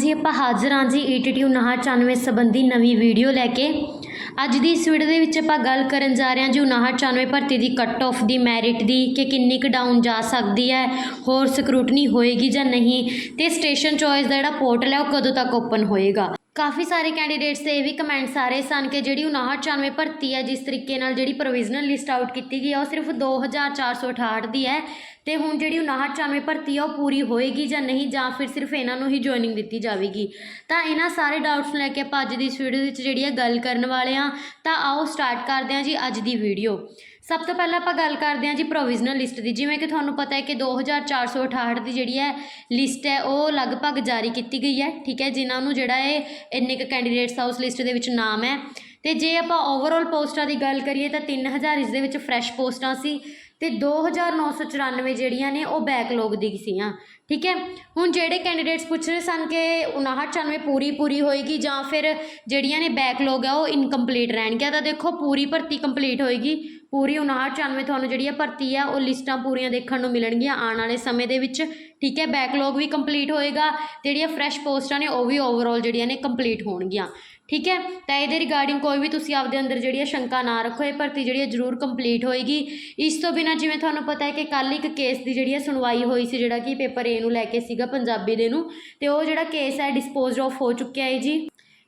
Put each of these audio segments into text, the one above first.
ਜੀ, ਆਪਾਂ ਹਾਜ਼ਰ ਹਾਂ ਜੀ E ETTU 99 ਸੰਬੰਧੀ ਨਵੀਂ ਵੀਡੀਓ ਲੈ ਕੇ। ਅੱਜ ਦੀ ਇਸ ਵੀਡੀਓ ਦੇ ਵਿੱਚ ਆਪਾਂ ਗੱਲ ਕਰਨ ਜਾ ਰਹੇ ਹਾਂ ਜੀ 99 ਭਰਤੀ ਦੀ ਕੱਟ ਆਫ ਦੀ ਮੈਰਿਟ ਦੀ, ਕਿ ਕਿੰਨੀ ਕੁ ਡਾਊਨ ਜਾ ਸਕਦੀ ਹੈ, ਹੋਰ ਸਕਰੂਟਨੀ ਹੋਏਗੀ ਜਾਂ ਨਹੀਂ, ਤੇ ਸਟੇਸ਼ਨ ਚੋਇਸ ਦਾ ਜਿਹੜਾ ਪੋਰਟਲ ਹੈ ਉਹ ਕਦੋਂ ਤੱਕ ਓਪਨ ਹੋਏਗਾ। ਕਾਫੀ ਸਾਰੇ ਕੈਂਡੀਡੇਟਸ ਦੇ ਇਹ ਵੀ ਕਮੈਂਟਸ ਆ ਰਹੇ ਸਨ ਕਿ ਜਿਹੜੀ 5994 ਭਰਤੀ ਹੈ, ਜਿਸ ਤਰੀਕੇ ਨਾਲ ਜਿਹੜੀ ਪ੍ਰੋਵੀਜ਼ਨਲ ਲਿਸਟ ਆਊਟ ਕੀਤੀ ਗਈ ਹੈ, ਉਹ ਸਿਰਫ 2468 ਦੀ ਹੈ ਤੇ ਹੁਣ ਜਿਹੜੀ 5994 ਭਰਤੀ ਆ ਉਹ ਪੂਰੀ ਹੋਏਗੀ ਜਾਂ ਨਹੀਂ ਜਾਂ ਫਿਰ ਸਿਰਫ ਇਹਨਾਂ ਨੂੰ ਹੀ ਜੁਆਇਨਿੰਗ ਦਿੱਤੀ ਜਾਵੇਗੀ। ਤਾਂ ਇਹਨਾਂ ਸਾਰੇ ਡਾਊਟਸ ਲੈ ਕੇ ਆਪਾਂ ਅੱਜ ਦੀ ਇਸ ਵੀਡੀਓ ਵਿੱਚ ਜਿਹੜੀ ਹੈ ਗੱਲ ਕਰਨ ਵਾਲੇ ਹਾਂ। ਤਾਂ ਆਓ ਸਟਾਰਟ ਕਰਦੇ ਹਾਂ ਜੀ ਅੱਜ ਦੀ ਵੀਡੀਓ ਸਭ ਤੋਂ ਪਹਿਲਾਂ ਆਪਾਂ ਗੱਲ ਕਰਦੇ ਹਾਂ ਜੀ ਪ੍ਰੋਵੀਜ਼ਨਲ ਲਿਸਟ ਦੀ। ਜਿਵੇਂ ਕਿ ਤੁਹਾਨੂੰ ਪਤਾ ਹੈ ਕਿ 2468 ਦੀ ਜਿਹੜੀ ਹੈ ਲਿਸਟ ਹੈ, ਉਹ ਲਗਭਗ ਜਾਰੀ ਕੀਤੀ ਗਈ ਹੈ, ਠੀਕ ਹੈ? ਜਿਨ੍ਹਾਂ ਨੂੰ ਜਿਹੜਾ ਹੈ ਇੰਨੇ ਕੁ ਕੈਂਡੀਡੇਟਸ ਆ ਉਸ ਲਿਸਟ ਦੇ ਵਿੱਚ ਨਾਮ ਹੈ। ਤੇ ਜੇ ਆਪਾਂ ਓਵਰਆਲ ਪੋਸਟਾਂ ਦੀ ਗੱਲ ਕਰੀਏ ਤਾਂ 3000 ਇਸ ਦੇ ਵਿੱਚ ਫਰੈਸ਼ ਪੋਸਟਾਂ ਸੀ ਤੇ 2994 ਜਿਹੜੀਆਂ ਨੇ, ਉਹ ਬੈਕਲੌਗ ਦੀ ਸੀਆਂ, ਠੀਕ ਹੈ? ਹੁਣ ਜਿਹੜੇ ਕੈਂਡੀਡੇਟਸ ਪੁੱਛ ਰਹੇ ਸਨ ਕਿ 5994 ਪੂਰੀ ਪੂਰੀ ਹੋਏਗੀ ਜਾਂ ਫਿਰ ਜਿਹੜੀਆਂ ਨੇ ਬੈਕਲੌਗ ਆ, ਉਹ ਇਨਕੰਪਲੀਟ ਰਹਿਣਗੀਆਂ, ਤਾਂ ਦੇਖੋ ਪੂਰੀ ਭਰਤੀ ਕੰਪਲੀਟ ਹੋਏਗੀ। ਪੂਰੀ 5994 ਤੁਹਾਨੂੰ ਜਿਹੜੀ ਆ ਭਰਤੀ ਆ, ਉਹ ਲਿਸਟਾਂ ਪੂਰੀਆਂ ਦੇਖਣ ਨੂੰ ਮਿਲਣਗੀਆਂ ਆਉਣ ਵਾਲੇ ਸਮੇਂ ਦੇ ਵਿੱਚ। ਠੀਕ ਹੈ ਬੈਕਲੌਗ ਵੀ ਕੰਪਲੀਟ ਹੋਏਗਾ, ਜਿਹੜੀਆਂ ਫਰੈਸ਼ ਪੋਸਟਾਂ ਨੇ, ਉਹ ਵੀ ਓਵਰਆਲ ਜਿਹੜੀਆਂ ਨੇ ਕੰਪਲੀਟ ਹੋਣਗੀਆਂ। ਠੀਕ ਹੈ, ਤਾਂ ਇਹਦੇ ਰਿਗਾਰਡਿੰਗ ਕੋਈ ਵੀ ਤੁਸੀਂ ਆਪਦੇ ਅੰਦਰ ਜਿਹੜੀ ਹੈ ਸ਼ੰਕਾ ਨਾ ਰੱਖੋ, ਇਹ ਭਰਤੀ ਜਿਹੜੀ ਹੈ ਜ਼ਰੂਰ ਕੰਪਲੀਟ ਹੋਏਗੀ। ਇਸ ਤੋਂ ਬਿਨਾ ਜਿਵੇਂ ਤੁਹਾਨੂੰ ਪਤਾ ਹੈ ਕਿ ਕੱਲ ਇੱਕ ਕੇਸ ਦੀ ਜਿਹੜੀ ਹੈ ਸੁਣਵਾਈ ਹੋਈ ਸੀ, ਜਿਹੜਾ ਕਿ ਪੇਪਰ ਏ ਨੂੰ ਲੈ ਕੇ ਸੀਗਾ ਪੰਜਾਬੀ ਦੇ ਨੂੰ, ਤੇ ਉਹ ਜਿਹੜਾ ਕੇਸ ਹੈ ਡਿਸਪੋਜ਼ਡ ਆਫ ਹੋ ਚੁੱਕਿਆ ਹੈ ਜੀ।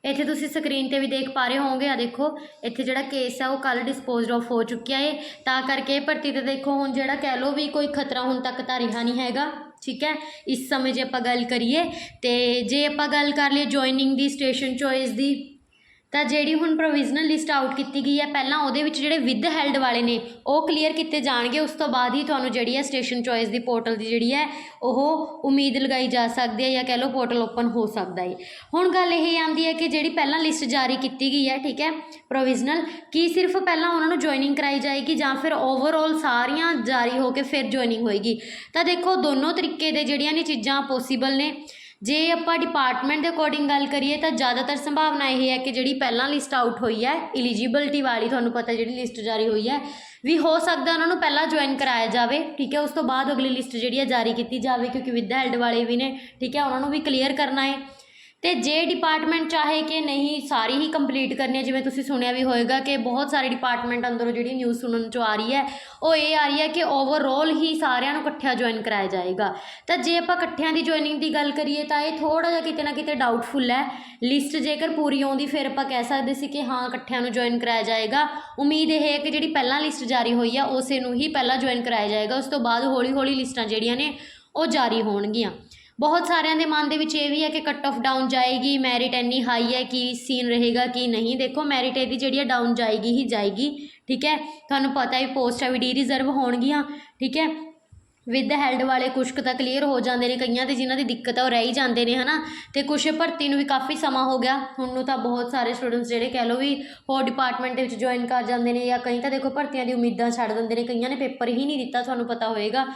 ਇੱਥੇ ਤੁਸੀਂ ਸਕਰੀਨ ਤੇ ਵੀ ਦੇਖ ਪਾ ਰਹੇ ਹੋਵੋਗੇ ਆ ਦੇਖੋ, ਇੱਥੇ ਜਿਹੜਾ ਕੇਸ ਆ, ਉਹ ਕੱਲ ਡਿਸਪੋਜ਼ਡ ਆਫ ਹੋ ਚੁੱਕਿਆ ਏ। ਤਾਂ ਕਰਕੇ ਭਰਤੀ ਤੇ ਦੇਖੋ, ਹੁਣ ਜਿਹੜਾ ਕਹਿ ਲਓ ਵੀ ਕੋਈ ਖਤਰਾ ਹੁਣ ਤੱਕ ਤਾਂ ਰਿਹਾ ਨਹੀਂ ਹੈਗਾ, ਠੀਕ ਹੈ? ਇਸ ਸਮੇਂ ਜੇ ਆਪਾਂ ਗੱਲ ਕਰੀਏ, ਤੇ ਜੇ ਆਪਾਂ ਗੱਲ ਕਰ ਲਈਏ ਜੁਆਇਨਿੰਗ ਦੀ ਸਟੇਸ਼ਨ ਚੋਇਸ ਦੀ ਤਾਂ ਜਿਹੜੀ ਹੁਣ ਪ੍ਰੋਵੀਜ਼ਨਲ ਲਿਸਟ ਆਊਟ ਕੀਤੀ ਗਈ ਹੈ, ਪਹਿਲਾਂ ਉਹਦੇ ਵਿੱਚ ਜਿਹੜੇ ਵਿਦ ਹੈਲਡ ਵਾਲੇ ਨੇ, ਉਹ ਕਲੀਅਰ ਕੀਤੇ ਜਾਣਗੇ। ਉਸ ਤੋਂ ਬਾਅਦ ਹੀ ਤੁਹਾਨੂੰ ਜਿਹੜੀ ਹੈ ਸਟੇਸ਼ਨ ਚੋਇਸ ਦੀ ਪੋਰਟਲ ਦੀ ਜਿਹੜੀ ਹੈ, ਉਹ ਉਮੀਦ ਲਗਾਈ ਜਾ ਸਕਦੀ ਹੈ ਜਾਂ ਕਹਿ ਲਓ ਪੋਰਟਲ ਓਪਨ ਹੋ ਸਕਦਾ ਹੈ। ਹੁਣ ਗੱਲ ਇਹ ਆਉਂਦੀ ਹੈ ਕਿ ਜਿਹੜੀ ਪਹਿਲਾਂ ਲਿਸਟ ਜਾਰੀ ਕੀਤੀ ਗਈ ਹੈ, ਠੀਕ ਹੈ ਪ੍ਰੋਵੀਜ਼ਨਲ ਕੀ ਸਿਰਫ ਪਹਿਲਾਂ ਉਹਨਾਂ ਨੂੰ ਜੁਆਇਨਿੰਗ ਕਰਾਈ ਜਾਏਗੀ ਜਾਂ ਫਿਰ ਓਵਰਆਲ ਸਾਰੀਆਂ ਜਾਰੀ ਹੋ ਕੇ ਫਿਰ ਜੁਆਇਨਿੰਗ ਹੋਏਗੀ? ਤਾਂ ਦੇਖੋ, ਦੋਨੋਂ ਤਰੀਕੇ ਦੇ ਜਿਹੜੀਆਂ ਨੇ ਚੀਜ਼ਾਂ ਪੋਸੀਬਲ ਨੇ। ਜੇ ਆਪਾਂ ਡਿਪਾਰਟਮੈਂਟ ਦੇ ਅਕੋਰਡਿੰਗ ਗੱਲ ਕਰੀਏ ਤਾਂ ਜ਼ਿਆਦਾਤਰ ਸੰਭਾਵਨਾ ਇਹ ਹੈ ਕਿ ਜਿਹੜੀ ਪਹਿਲਾਂ ਲਿਸਟ ਆਊਟ ਹੋਈ ਹੈ ਐਲੀਜੀਬਿਲਟੀ ਵਾਲੀ ਤੁਹਾਨੂੰ ਪਤਾ ਜਿਹੜੀ ਲਿਸਟ ਜਾਰੀ ਹੋਈ ਹੈ, ਵੀ ਹੋ ਸਕਦਾ ਉਹਨਾਂ ਨੂੰ ਪਹਿਲਾਂ ਜੁਆਇਨ ਕਰਾਇਆ ਜਾਵੇ, ਠੀਕ ਹੈ, ਉਸ ਤੋਂ ਬਾਅਦ ਅਗਲੀ ਲਿਸਟ ਜਿਹੜੀ ਹੈ ਜਾਰੀ ਕੀਤੀ ਜਾਵੇ, ਕਿਉਂਕਿ ਵਿਦ ਹੈਲਡ ਵਾਲੇ ਵੀ ਨੇ, ਠੀਕ ਹੈ, ਉਹਨਾਂ ਨੂੰ ਵੀ ਕਲੀਅਰ ਕਰਨਾ ਹੈ। ਅਤੇ ਜੇ ਡਿਪਾਰਟਮੈਂਟ ਚਾਹੇ ਕਿ ਨਹੀਂ, ਸਾਰੀ ਹੀ ਕੰਪਲੀਟ ਕਰਨੀ ਹੈ, ਜਿਵੇਂ ਤੁਸੀਂ ਸੁਣਿਆ ਵੀ ਹੋਏਗਾ ਕਿ ਬਹੁਤ ਸਾਰੇ ਡਿਪਾਰਟਮੈਂਟ ਅੰਦਰੋਂ ਜਿਹੜੀ ਨਿਊਜ਼ ਸੁਣਨ ਚੋਂ ਆ ਰਹੀ ਹੈ, ਉਹ ਇਹ ਆ ਰਹੀ ਹੈ ਕਿ ਓਵਰਆਲ ਹੀ ਸਾਰਿਆਂ ਨੂੰ ਇਕੱਠਿਆਂ ਜੁਆਇਨ ਕਰਾਇਆ ਜਾਏਗਾ। ਤਾਂ ਜੇ ਆਪਾਂ ਇਕੱਠਿਆਂ ਦੀ ਜੁਆਇਨਿੰਗ ਦੀ ਗੱਲ ਕਰੀਏ, ਤਾਂ ਇਹ ਥੋੜਾ ਜਿਹਾ ਕਿਤੇ ਨਾ ਕਿਤੇ ਡਾਊਟਫੁਲ ਹੈ। ਲਿਸਟ ਜੇਕਰ ਪੂਰੀ ਆਉਂਦੀ, ਫਿਰ ਆਪਾਂ ਕਹਿ ਸਕਦੇ ਸੀ ਕਿ ਹਾਂ, ਇਕੱਠਿਆਂ ਨੂੰ ਜੁਆਇਨ ਕਰਾਇਆ ਜਾਏਗਾ। ਉਮੀਦ ਇਹ ਹੈ ਕਿ ਜਿਹੜੀ ਪਹਿਲਾਂ ਲਿਸਟ ਜਾਰੀ ਹੋਈ ਆ, ਉਸੇ ਨੂੰ ਹੀ ਪਹਿਲਾਂ ਜੁਆਇਨ ਕਰਾਇਆ ਜਾਏਗਾ। ਉਸ ਤੋਂ ਬਾਅਦ ਹੌਲੀ ਹੌਲੀ ਲਿਸਟਾਂ ਜਿਹੜੀਆਂ ਨੇ, ਉਹ ਜਾਰੀ ਹੋਣਗੀਆਂ। ਬਹੁਤ ਸਾਰਿਆਂ ਦੇ ਮਨ ਦੇ ਵਿੱਚ ਇਹ ਵੀ ਹੈ ਕਿ ਕੱਟ ਆਫ ਡਾਊਨ ਜਾਏਗੀ ਮੈਰਿਟ ਇੰਨੀ ਹਾਈ ਹੈ ਕਿ ਸੀਨ ਰਹੇਗਾ ਕਿ ਨਹੀਂ। ਦੇਖੋ ਮੈਰਿਟ ਇਹਦੀ ਜਿਹੜੀ ਹੈ ਡਾਊਨ ਜਾਏਗੀ ਹੀ ਜਾਏਗੀ, ਠੀਕ ਹੈ? ਤੁਹਾਨੂੰ ਪਤਾ ਹੈ ਪੋਸਟਾਂ ਵੀ ਡੀ ਰਿਜ਼ਰਵ ਹੋਣਗੀਆਂ, ਠੀਕ ਹੈ? ਵਿਦ ਹੈਲਡ ਵਾਲੇ ਕੁਛ ਕੁ ਤਾਂ ਕਲੀਅਰ ਹੋ ਜਾਂਦੇ ਨੇ ਕਈਆਂ ਤੇ ਜਿਨ੍ਹਾਂ ਦੀ ਦਿੱਕਤ ਆ ਉਹ ਰਹਿ ਹੀ ਜਾਂਦੇ ਨੇ, ਹਨਾ? ਤੇ ਕੁਛ ਭਰਤੀ ਨੂੰ ਵੀ ਕਾਫੀ ਸਮਾਂ ਹੋ ਗਿਆ। ਹੁਣ ਨੂੰ ਤਾਂ ਬਹੁਤ ਸਾਰੇ ਸਟੂਡੈਂਟਸ ਜਿਹੜੇ ਕਹਿ ਲਓ ਵੀ ਹੋਰ ਡਿਪਾਰਟਮੈਂਟ ਦੇ ਵਿੱਚ ਜੁਆਇਨ ਕਰ ਜਾਂਦੇ ਨੇ ਜਾਂ ਕਈ ਤਾਂ ਦੇਖੋ ਭਰਤੀਆਂ ਦੀ ਉਮੀਦਾਂ ਛੱਡ ਦਿੰਦੇ ਨੇ, ਕਈਆਂ ਨੇ ਪੇਪਰ ਹੀ ਨਹੀਂ ਦਿੱਤਾ, ਤੁਹਾਨੂੰ ਪਤਾ ਹੋਏਗਾ।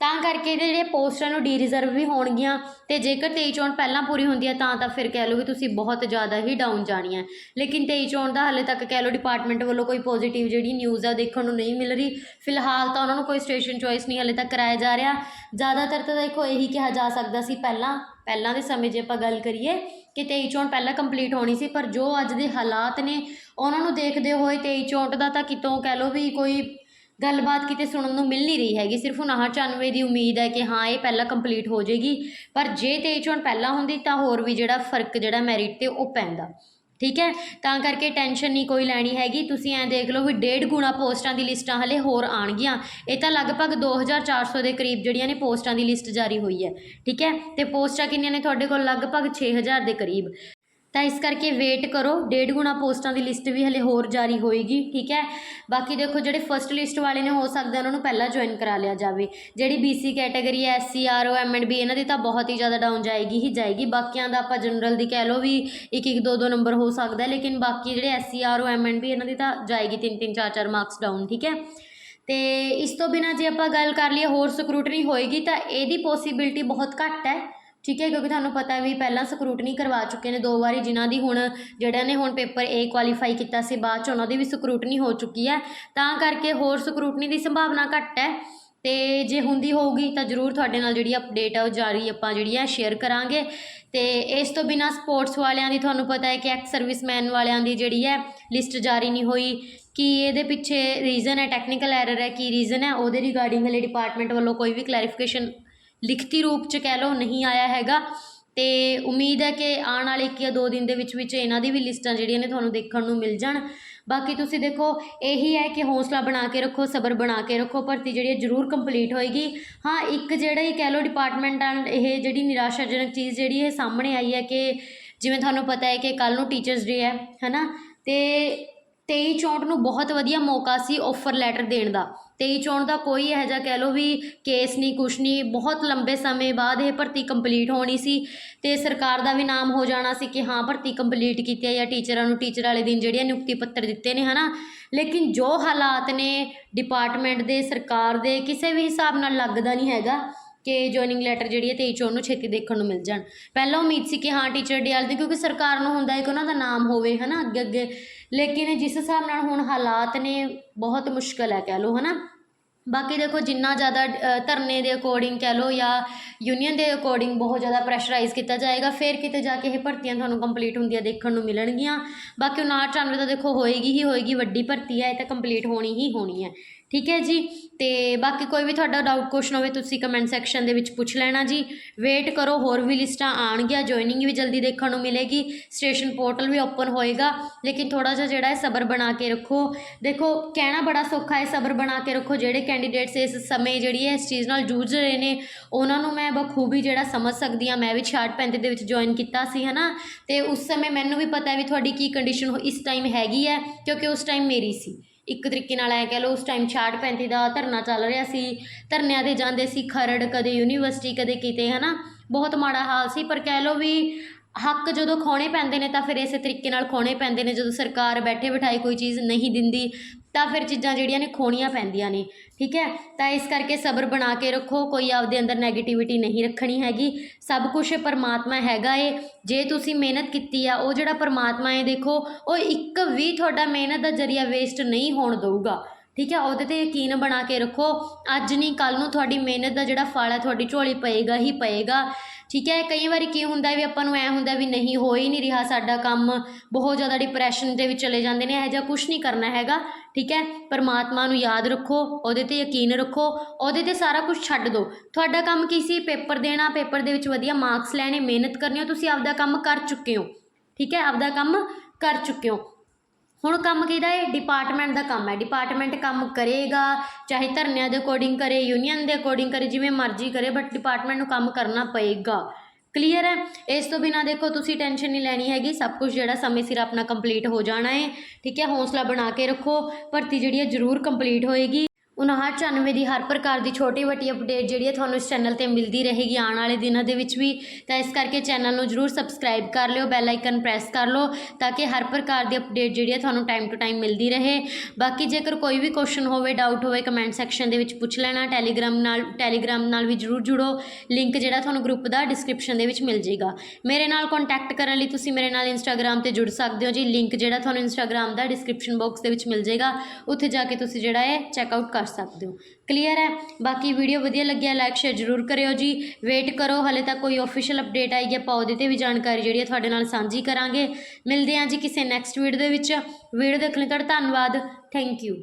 ਤਾਂ ਕਰਕੇ ਇਹਦੇ ਜਿਹੜੇ ਪੋਸਟਾਂ ਨੂੰ ਡੀ ਰਿਜ਼ਰਵ ਵੀ ਹੋਣਗੀਆਂ ਅਤੇ ਜੇਕਰ ਤੇਈ ਚੋਣ ਪਹਿਲਾਂ ਪੂਰੀ ਹੁੰਦੀ ਹੈ ਤਾਂ ਤਾਂ ਫਿਰ ਕਹਿ ਲਓ ਵੀ ਤੁਸੀਂ ਬਹੁਤ ਜ਼ਿਆਦਾ ਹੀ ਡਾਊਨ ਜਾਣੀ ਹੈ। ਲੇਕਿਨ ਤੇਈ ਚੋਣ ਦਾ ਹਾਲੇ ਤੱਕ ਕਹਿ ਲਓ ਡਿਪਾਰਟਮੈਂਟ ਵੱਲੋਂ ਕੋਈ ਪੋਜ਼ੀਟਿਵ ਜਿਹੜੀ ਨਿਊਜ਼ ਆ ਦੇਖਣ ਨੂੰ ਨਹੀਂ ਮਿਲ ਰਹੀ। ਫਿਲਹਾਲ ਤਾਂ ਉਹਨਾਂ ਨੂੰ ਕੋਈ ਸਟੇਸ਼ਨ ਚੋਇਸ ਨਹੀਂ ਹਾਲੇ ਤੱਕ ਕਰਾਇਆ ਜਾ ਰਿਹਾ। ਜ਼ਿਆਦਾਤਰ ਤਾਂ ਦੇਖੋ ਇਹੀ ਕਿਹਾ ਜਾ ਸਕਦਾ ਸੀ ਪਹਿਲਾਂ ਪਹਿਲਾਂ ਦੇ ਸਮੇਂ ਜੇ ਆਪਾਂ ਗੱਲ ਕਰੀਏ ਕਿ 23 ਚੋਣ ਪਹਿਲਾਂ ਕੰਪਲੀਟ ਹੋਣੀ ਸੀ, ਪਰ ਜੋ ਅੱਜ ਦੇ ਹਾਲਾਤ ਨੇ, ਉਹਨਾਂ ਨੂੰ ਦੇਖਦੇ ਹੋਏ 23 ਚੋਣ ਦਾ ਤਾਂ ਕਿਤੋਂ ਕਹਿ ਲਓ ਵੀ ਕੋਈ ਗੱਲਬਾਤ ਕਿਤੇ ਸੁਣਨ ਨੂੰ ਮਿਲ ਨਹੀਂ ਰਹੀ ਹੈਗੀ। ਸਿਰਫ 99 ਦੀ ਉਮੀਦ ਹੈ ਕਿ ਹਾਂ, ਇਹ ਪਹਿਲਾਂ ਕੰਪਲੀਟ ਹੋ ਜਾਏਗੀ। ਪਰ ਜੇ 23 ਚੋਣ ਪਹਿਲਾਂ ਹੁੰਦੀ, ਤਾਂ ਹੋਰ ਵੀ ਜਿਹੜਾ ਫ਼ਰਕ, ਜਿਹੜਾ ਮੈਰਿਟ ਤੇ ਉਹ ਪੈਂਦਾ। ਠੀਕ ਹੈ? ਤਾਂ ਕਰਕੇ ਟੈਨਸ਼ਨ ਨਹੀਂ ਕੋਈ ਲੈਣੀ ਹੈਗੀ। ਤੁਸੀਂ ਐਂ ਦੇਖ ਲਓ ਵੀ ਡੇਢ ਗੁਣਾ ਪੋਸਟਾਂ ਦੀ ਲਿਸਟਾਂ ਹਲੇ ਹੋਰ ਆਣਗੀਆਂ ਇਹ ਤਾਂ ਲਗਭਗ 2400 ਦੇ ਕਰੀਬ ਜਿਹੜੀਆਂ ਨੇ ਪੋਸਟਾਂ ਦੀ ਲਿਸਟ ਜਾਰੀ ਹੋਈ ਹੈ। ਠੀਕ ਹੈ? ਤੇ ਪੋਸਟਾਂ ਕਿੰਨੀਆਂ ਨੇ? ਤੁਹਾਡੇ ਕੋਲ ਲਗਭਗ 6000 ਦੇ ਕਰੀਬ। ਤਾਂ ਇਸ ਕਰਕੇ ਵੇਟ ਕਰੋ। ਡੇਢ ਗੁਣਾ ਪੋਸਟਾਂ ਦੀ ਲਿਸਟ ਵੀ ਹਲੇ ਹੋਰ ਜਾਰੀ ਹੋਏਗੀ, ਠੀਕ ਹੈ? ਬਾਕੀ ਦੇਖੋ ਜਿਹੜੇ ਫਰਸਟ ਲਿਸਟ ਵਾਲੇ ਨੇ, ਹੋ ਸਕਦਾ ਉਹਨਾਂ ਨੂੰ ਪਹਿਲਾਂ ਜੁਆਇਨ ਕਰਾ ਲਿਆ ਜਾਵੇ। ਜਿਹੜੀ BC ਕੈਟਾਗਰੀ ਹੈ SC RO M&B ਇਹਨਾਂ ਦੀ ਤਾਂ ਬਹੁਤ ਹੀ ਜ਼ਿਆਦਾ ਡਾਊਨ ਜਾਏਗੀ, ਹੀ ਜਾਏਗੀ। ਬਾਕੀਆਂ ਦਾ ਆਪਾਂ ਜਨਰਲ ਦੀ ਕਹਿ ਲਓ ਵੀ ਇੱਕ ਇੱਕ ਦੋ ਦੋ ਨੰਬਰ ਹੋ ਸਕਦਾ ਲੇਕਿਨ ਬਾਕੀ ਜਿਹੜੇ SC RO M&B ਇਹਨਾਂ ਦੀ ਤਾਂ ਜਾਏਗੀ ਤਿੰਨ ਤਿੰਨ, ਚਾਰ ਚਾਰ ਮਾਰਕਸ ਡਾਊਨ ਠੀਕ ਹੈ? ਤੇ ਇਸ ਤੋਂ ਬਿਨਾ ਜੇ ਆਪਾਂ ਗੱਲ ਕਰ ਲਈਏ, ਹੋਰ ਸਕਰੂਟਨੀ ਹੋਏਗੀ ਤਾਂ ਇਹਦੀ ਪੋਸੀਬਿਲਟੀ ਬਹੁਤ ਘੱਟ ਹੈ। ਠੀਕ ਹੈ, ਕਿਉਂਕਿ ਤੁਹਾਨੂੰ ਪਤਾ ਵੀ ਪਹਿਲਾਂ ਸਕਰੂਟਨੀ ਕਰਵਾ ਚੁੱਕੇ ਨੇ ਦੋ ਵਾਰੀ ਜਿਨ੍ਹਾਂ ਦੀ ਹੁਣ ਜਿਹੜਿਆਂ ਨੇ ਹੁਣ ਪੇਪਰ ਏ ਕੁਆਲੀਫਾਈ ਕੀਤਾ ਸੀ, ਬਾਅਦ ਚ ਉਹਨਾਂ ਦੀ ਵੀ ਸਕਰੂਟਨੀ ਹੋ ਚੁੱਕੀ ਹੈ। ਤਾਂ ਕਰਕੇ ਹੋਰ ਸਕਰੂਟਨੀ ਦੀ ਸੰਭਾਵਨਾ ਘੱਟ ਹੈ। ਤੇ ਜੇ ਹੁੰਦੀ ਹੋਊਗੀ ਤਾਂ ਜ਼ਰੂਰ ਤੁਹਾਡੇ ਨਾਲ ਜਿਹੜੀ ਅਪਡੇਟ ਆ, ਉਹ ਜਾਰੀ ਆਪਾਂ ਜਿਹੜੀ ਆ ਸ਼ੇਅਰ ਕਰਾਂਗੇ। ਤੇ ਇਸ ਤੋਂ ਬਿਨਾ ਸਪੋਰਟਸ ਵਾਲਿਆਂ ਦੀ ਤੁਹਾਨੂੰ ਪਤਾ ਹੈ ਕਿ ਐਕਸ ਸਰਵਿਸਮੈਨ ਵਾਲਿਆਂ ਦੀ ਜਿਹੜੀ ਹੈ ਲਿਸਟ ਜਾਰੀ ਨਹੀਂ ਹੋਈ। ਕੀ ਇਹਦੇ ਪਿੱਛੇ ਰੀਜ਼ਨ ਹੈ ਟੈਕਨੀਕਲ ਐਰਰ ਹੈ, ਕੀ ਰੀਜ਼ਨ ਹੈ, ਉਹਦੇ ਰਿਗਾਰਡਿੰਗ ਹਲੇ ਡਿਪਾਰਟਮੈਂਟ ਵੱਲੋਂ ਕੋਈ ਵੀ ਕਲੈਰੀਫਿਕੇਸ਼ਨ ਲਿਖਤੀ ਰੂਪ ਚ ਕਹਿ ਲਓ, ਨਹੀਂ ਆਇਆ ਹੈਗਾ। ਅਤੇ ਉਮੀਦ ਹੈ ਕਿ ਆਉਣ ਵਾਲੇ ਇੱਕ ਜਾਂ ਦੋ ਦਿਨ ਦੇ ਵਿੱਚ ਵਿੱਚ ਇਹਨਾਂ ਦੀ ਵੀ ਲਿਸਟਾਂ ਜਿਹੜੀਆਂ ਨੇ ਤੁਹਾਨੂੰ ਦੇਖਣ ਨੂੰ ਮਿਲ ਜਾਣ। ਬਾਕੀ ਤੁਸੀਂ ਦੇਖੋ, ਇਹੀ ਹੈ ਕਿ ਹੌਸਲਾ ਬਣਾ ਕੇ ਰੱਖੋ, ਸਬਰ ਬਣਾ ਕੇ ਰੱਖੋ, ਭਰਤੀ ਜਿਹੜੀ ਹੈ ਜ਼ਰੂਰ ਕੰਪਲੀਟ ਹੋਏਗੀ। ਹਾਂ, ਇੱਕ ਜਿਹੜਾ ਹੀ ਕਹਿ ਲਓ ਡਿਪਾਰਟਮੈਂਟ ਨਾਲ ਇਹ ਜਿਹੜੀ ਨਿਰਾਸ਼ਾਜਨਕ ਚੀਜ਼ ਜਿਹੜੀ ਇਹ ਸਾਹਮਣੇ ਆਈ ਹੈ ਕਿ ਜਿਵੇਂ ਤੁਹਾਨੂੰ ਪਤਾ ਹੈ ਕਿ ਕੱਲ ਨੂੰ ਟੀਚਰਸ ਡੇ ਹੈ ਹੈ ਨਾ ਅਤੇ 23 ਚੌਂਟ ਨੂੰ ਬਹੁਤ ਵਧੀਆ ਮੌਕਾ ਸੀ ਆਫਰ ਲੈਟਰ ਦੇਣ ਦਾ। 23 ਚੌਂਟ ਦਾ ਕੋਈ ਇਹੋ ਜਿਹਾ ਕਹਿ ਲਓ ਵੀ ਕੇਸ ਨਹੀਂ, ਕੁਛ ਨਹੀਂ, ਬਹੁਤ ਲੰਬੇ ਸਮੇਂ ਬਾਅਦ ਇਹ ਭਰਤੀ ਕੰਪਲੀਟ ਹੋਣੀ ਸੀ ਤੇ ਸਰਕਾਰ ਦਾ ਵੀ ਨਾਮ ਹੋ ਜਾਣਾ ਸੀ ਕਿ ਹਾਂ, ਭਰਤੀ ਕੰਪਲੀਟ ਕੀਤੀ ਹੈ ਜਾਂ ਟੀਚਰਾਂ ਨੂੰ ਟੀਚਰ ਵਾਲੇ ਦਿਨ ਜਿਹੜੇ ਨਿਯੁਕਤੀ ਪੱਤਰ ਦਿੱਤੇ ਨੇ, ਹਨਾ? ਲੇਕਿਨ ਜੋ ਹਾਲਾਤ ਨੇ ਡਿਪਾਰਟਮੈਂਟ ਦੇ, ਸਰਕਾਰ ਦੇ, ਕਿਸੇ ਵੀ ਹਿਸਾਬ ਨਾਲ ਲੱਗਦਾ ਨਹੀਂ ਹੈਗਾ। ਕਿ ਜੁਆਇਨਿੰਗ ਲੈਟਰ ਜਿਹੜੀ ਹੈ 23 ਚੌਂ ਨੂੰ ਛੇਤੀ ਦੇਖਣ ਨੂੰ ਮਿਲ ਜਾਣ। ਪਹਿਲਾਂ ਉਮੀਦ ਸੀ ਕਿ ਹਾਂ ਟੀਚਰ ਡੇ ਵਾਲੇ ਦੀ ਕਿਉਂਕਿ ਸਰਕਾਰ ਨੂੰ ਹੁੰਦਾ ਹੈ ਕਿ ਉਹਨਾਂ ਦਾ ਨਾਮ ਹੋਵੇ, ਹਨਾ, ਅੱਗੇ ਅੱਗੇ। ਲੇਕਿਨ ਜਿਸ ਹਿਸਾਬ ਨਾਲ ਹੁਣ ਹਾਲਾਤ ਨੇ, ਬਹੁਤ ਮੁਸ਼ਕਲ ਹੈ ਕਹਿ ਲਓ, ਹਨਾ। ਬਾਕੀ ਦੇਖੋ, ਜਿੰਨਾ ਜ਼ਿਆਦਾ ਧਰਨੇ ਦੇ ਅਕੋਰਡਿੰਗ ਕਹਿ ਲਓ ਜਾਂ ਯੂਨੀਅਨ ਦੇ ਅਕੋਰਡਿੰਗ ਬਹੁਤ ਜ਼ਿਆਦਾ ਪ੍ਰੈਸ਼ਰਾਈਜ਼ ਕੀਤਾ ਜਾਏਗਾ, ਫਿਰ ਕਿਤੇ ਜਾ ਕੇ ਇਹ ਭਰਤੀਆਂ ਤੁਹਾਨੂੰ ਕੰਪਲੀਟ ਹੁੰਦੀਆਂ ਦੇਖਣ ਨੂੰ ਮਿਲਣਗੀਆਂ। ਬਾਕੀ 59 ਤਾਂ ਦੇਖੋ ਹੋਏਗੀ ਹੀ ਹੋਏਗੀ, ਵੱਡੀ ਭਰਤੀ ਹੈ, ਇਹ ਤਾਂ ਕੰਪਲੀਟ ਹੋਣੀ ਹੀ ਹੋਣੀ ਹੈ। ਠੀਕ ਹੈ ਜੀ? ਤੇ ਬਾਕੀ ਕੋਈ ਵੀ ਤੁਹਾਡਾ ਡਾਊਟ ਕੁਐਸਚਨ ਹੋਵੇ, ਤੁਸੀਂ ਕਮੈਂਟ ਸੈਕਸ਼ਨ ਦੇ ਵਿੱਚ ਪੁੱਛ ਲੈਣਾ ਜੀ। ਵੇਟ ਕਰੋ, ਹੋਰ ਵੀ ਲਿਸਟਾਂ ਆਣਗੀਆਂ ਜੁਆਇਨਿੰਗ ਵੀ ਜਲਦੀ ਦੇਖਣ ਨੂੰ ਮਿਲੇਗੀ। ਸਟੇਸ਼ਨ ਪੋਰਟਲ ਵੀ ਓਪਨ ਹੋਏਗਾ। ਲੇਕਿਨ ਥੋੜਾ ਜਿਹਾ ਜਿਹੜਾ ਹੈ ਸਬਰ ਬਣਾ ਕੇ ਰੱਖੋ। ਦੇਖੋ, ਕਹਿਣਾ ਬੜਾ ਸੌਖਾ ਹੈ, ਸਬਰ ਬਣਾ ਕੇ ਰੱਖੋ। ਜਿਹੜੇ ਕੈਂਡੀਡੇਟਸ ਇਸ ਸਮੇਂ ਜਿਹੜੀ ਹੈ, ਇਸ ਚੀਜ਼ ਨਾਲ ਜੂਝ ਰਹੇ ਨੇ, ਉਹਨਾਂ ਨੂੰ ਮੈਂ ਬਖੂਬੀ ਜਿਹੜਾ ਸਮਝ ਸਕਦੀ ਹਾਂ। ਮੈਂ ਵੀ 66 35 ਦੇ ਵਿੱਚ ਜੁਆਇਨ ਕੀਤਾ ਸੀ, ਹਨਾ? ਤੇ ਉਸ ਸਮੇਂ ਮੈਨੂੰ ਵੀ ਪਤਾ ਹੈ ਵੀ ਤੁਹਾਡੀ ਕੀ ਕੰਡੀਸ਼ਨ ਇਸ ਟਾਈਮ ਹੈਗੀ ਹੈ, ਕਿਉਂਕਿ ਉਸ ਟਾਈਮ ਮੇਰੀ ਸੀ। ਇੱਕ ਤਰੀਕੇ ਨਾਲ ਐ ਕਹਿ ਲਓ ਉਸ ਟਾਈਮ 66 35 ਦਾ ਧਰਨਾ ਚੱਲ ਰਿਹਾ ਸੀ, ਧਰਨਿਆਂ ਤੇ ਜਾਂਦੇ ਸੀ ਖਰੜ, ਕਦੇ ਯੂਨੀਵਰਸਿਟੀ ਕਦੇ ਕਿਤੇ, ਹਨਾ? ਬਹੁਤ ਮਾੜਾ ਹਾਲ ਸੀ, ਪਰ ਕਹਿ ਲਓ ਵੀ ਹੱਕ ਜਦੋਂ ਖੋਣੇ ਪੈਂਦੇ ਨੇ ਤਾਂ ਫਿਰ ਇਸੇ ਤਰੀਕੇ ਨਾਲ ਖੋਣੇ ਪੈਂਦੇ ਨੇ, ਜਦੋਂ ਸਰਕਾਰ ਬੈਠੇ ਬਿਠਾਈ ਕੋਈ ਚੀਜ਼ ਨਹੀਂ ਦਿੰਦੀ ਤਾਂ ਫਿਰ ਚੀਜ਼ਾਂ ਜਿਹੜੀਆਂ ਨੇ ਖੋਣੀਆਂ ਪੈਂਦੀਆਂ ਨੇ, ਠੀਕ ਹੈ? ਤਾਂ ਇਸ ਕਰਕੇ ਸਬਰ ਬਣਾ ਕੇ ਰੱਖੋ, ਕੋਈ ਆਪਦੇ ਅੰਦਰ ਨੈਗੇਟਿਵਿਟੀ ਨਹੀਂ ਰੱਖਣੀ ਹੈਗੀ। ਸਭ ਕੁਝ ਪਰਮਾਤਮਾ ਹੈਗਾ ਏ। ਜੇ ਤੁਸੀਂ ਮਿਹਨਤ ਕੀਤੀ ਆ, ਉਹ ਜਿਹੜਾ ਪਰਮਾਤਮਾ ਏ, ਦੇਖੋ, ਉਹ ਇੱਕ ਵੀ ਤੁਹਾਡਾ ਮਿਹਨਤ ਦਾ ਜਰੀਆ ਵੇਸਟ ਨਹੀਂ ਹੋਣ ਦਊਗਾ। ਠੀਕ ਹੈ? ਉਹਦੇ ਤੇ ਯਕੀਨ ਬਣਾ ਕੇ ਰੱਖੋ। ਅੱਜ ਨਹੀਂ ਕੱਲ ਨੂੰ ਤੁਹਾਡੀ ਮਿਹਨਤ ਦਾ ਜਿਹੜਾ ਫਲ ਹੈ, ਤੁਹਾਡੀ ਝੋਲੀ ਪਏਗਾ ਹੀ ਪਏਗਾ। ਠੀਕ ਹੈ, ਕਈ ਵਾਰੀ ਕੀ ਹੁੰਦਾ ਵੀ ਆਪਾਂ ਨੂੰ ਐ ਹੁੰਦਾ ਵੀ ਨਹੀਂ, ਹੋ ਹੀ ਨਹੀਂ ਰਿਹਾ ਸਾਡਾ ਕੰਮ, ਬਹੁਤ ਜ਼ਿਆਦਾ ਡਿਪਰੈਸ਼ਨ ਦੇ ਵਿੱਚ ਚਲੇ ਜਾਂਦੇ ਨੇ, ਇਹੋ ਜਿਹਾ ਕੁਝ ਨਹੀਂ ਕਰਨਾ ਹੈਗਾ, ਠੀਕ ਹੈ, ਪਰਮਾਤਮਾ ਨੂੰ ਯਾਦ ਰੱਖੋ, ਉਹਦੇ ਤੇ ਯਕੀਨ ਰੱਖੋ, ਉਹਦੇ ਤੇ ਸਾਰਾ ਕੁਝ ਛੱਡ ਦਿਓ ਤੁਹਾਡਾ ਕੰਮ ਕੀ ਸੀ? ਪੇਪਰ ਦੇਣਾ, ਪੇਪਰ ਦੇ ਵਿੱਚ ਵਧੀਆ ਮਾਰਕਸ ਲੈਣੇ, ਮਿਹਨਤ ਕਰਨੀ ਹੋ ਤੁਸੀਂ ਆਪਦਾ ਕੰਮ ਕਰ ਚੁੱਕੇ ਹੋ, ਠੀਕ ਹੈ, ਆਪਦਾ ਕੰਮ ਕਰ ਚੁੱਕੇ ਹੋ। ਹੁਣ ਕੰਮ ਕਿਹਦਾ ਹੈ? ਡਿਪਾਰਟਮੈਂਟ ਦਾ ਕੰਮ ਹੈ। ਡਿਪਾਰਟਮੈਂਟ ਕੰਮ ਕਰੇਗਾ, ਚਾਹੇ ਧਰਨਿਆਂ ਦੇ ਅਕੋਰਡਿੰਗ ਕਰੇ ਯੂਨੀਅਨ ਦੇ ਅਕੋਰਡਿੰਗ ਕਰੇ, ਜਿਵੇਂ ਮਰਜ਼ੀ ਕਰੇ ਬਟ ਡਿਪਾਰਟਮੈਂਟ ਨੂੰ ਕੰਮ ਕਰਨਾ ਪਏਗਾ। ਕਲੀਅਰ ਹੈ? ਇਸ ਤੋਂ ਬਿਨਾ ਦੇਖੋ, ਤੁਸੀਂ ਟੈਨਸ਼ਨ ਨਹੀਂ ਲੈਣੀ ਹੈਗੀ। ਸਭ ਕੁਝ ਜਿਹੜਾ ਸਮੇਂ ਸਿਰ ਆਪਣਾ ਕੰਪਲੀਟ ਹੋ ਜਾਣਾ ਹੈ। ਠੀਕ ਹੈ? ਹੌਸਲਾ ਬਣਾ ਕੇ ਰੱਖੋ। ਭਰਤੀ ਜਿਹੜੀ ਹੈ ਜ਼ਰੂਰ ਕੰਪਲੀਟ ਹੋਏਗੀ। 5994 ਦੀ ਹਰ ਪ੍ਰਕਾਰ ਦੀ ਛੋਟੀ ਵੱਡੀ ਅਪਡੇਟ ਜਿਹੜੀ ਹੈ ਤੁਹਾਨੂੰ ਇਸ ਚੈਨਲ ਤੇ ਮਿਲਦੀ ਰਹੇਗੀ। ਆਉਣ ਵਾਲੇ ਦਿਨਾਂ ਦੇ ਵਿੱਚ ਵੀ ਤਾਂ ਇਸ ਕਰਕੇ ਚੈਨਲ ਨੂੰ ਜਰੂਰ ਸਬਸਕ੍ਰਾਈਬ ਕਰ ਲਿਓ ਬੈਲ ਆਈਕਨ ਪ੍ਰੈਸ ਕਰ ਲਓ ਤਾਂ ਕਿ ਹਰ ਪ੍ਰਕਾਰ ਦੀ ਅਪਡੇਟ ਜਿਹੜੀ ਹੈ ਤੁਹਾਨੂੰ ਟਾਈਮ ਟੂ ਟਾਈਮ ਮਿਲਦੀ ਰਹੇ। ਬਾਕੀ ਜੇਕਰ ਕੋਈ ਵੀ ਕੁਐਸਚਨ ਹੋਵੇ ਡਾਊਟ ਹੋਵੇ ਕਮੈਂਟ ਸੈਕਸ਼ਨ ਦੇ ਵਿੱਚ ਪੁੱਛ ਲੈਣਾ ਟੈਲੀਗ੍ਰਾਮ ਨਾਲ ਟੈਲੀਗ੍ਰਾਮ ਨਾਲ ਵੀ ਜਰੂਰ ਜੁੜੋ। ਲਿੰਕ ਜਿਹੜਾ ਤੁਹਾਨੂੰ ਗਰੁੱਪ ਦਾ ਡਿਸਕ੍ਰਿਪਸ਼ਨ ਦੇ ਵਿੱਚ ਮਿਲ ਜਾਏਗਾ ਮੇਰੇ ਨਾਲ ਕੰਟੈਕਟ ਕਰਨ ਲਈ ਤੁਸੀਂ ਮੇਰੇ ਨਾਲ ਇੰਸਟਾਗ੍ਰਾਮ ਤੇ ਜੁੜ ਸਕਦੇ ਹੋ ਜੀ। ਲਿੰਕ ਜਿਹੜਾ ਤੁਹਾਨੂੰ ਇੰਸਟਾਗ੍ਰਾਮ ਦਾ ਡਿਸਕ੍ਰਿਪਸ਼ਨ ਬਾਕਸ ਦੇ ਵਿੱਚ ਮਿਲ ਜਾਏਗਾ ਉੱਥੇ ਜਾ ਕੇ ਤੁਸੀਂ ਜਿਹੜਾ ਹੈ ਚੈੱਕਆਊਟ ਕਰ ਸਕਦੇ ਹੋ। ਕਲੀਅਰ ਹੈ? ਬਾਕੀ ਵੀਡੀਓ ਵਧੀਆ ਲੱਗਿਆ ਲਾਈਕ ਸ਼ੇਅਰ ਜਰੂਰ ਕਰਿਓ ਜੀ। ਵੇਟ ਕਰੋ, ਹਲੇ ਤੱਕ ਕੋਈ ਅਫੀਸ਼ੀਅਲ ਅਪਡੇਟ ਆਈ ਹੈ ਆਪਾਂ ਉਹਦੇ ਤੇ ਵੀ ਜਾਣਕਾਰੀ ਜਿਹੜੀ ਹੈ ਤੁਹਾਡੇ ਨਾਲ ਸਾਂਝੀ ਕਰਾਂਗੇ। ਮਿਲਦੇ ਹਾਂ ਜੀ ਕਿਸੇ ਨੈਕਸਟ ਵੀਡੀਓ ਦੇ ਵਿੱਚ। ਵੀਡੀਓ ਦੇਖਣ ਲਈ ਤੁਹਾਡਾ ਧੰਨਵਾਦ। Thank you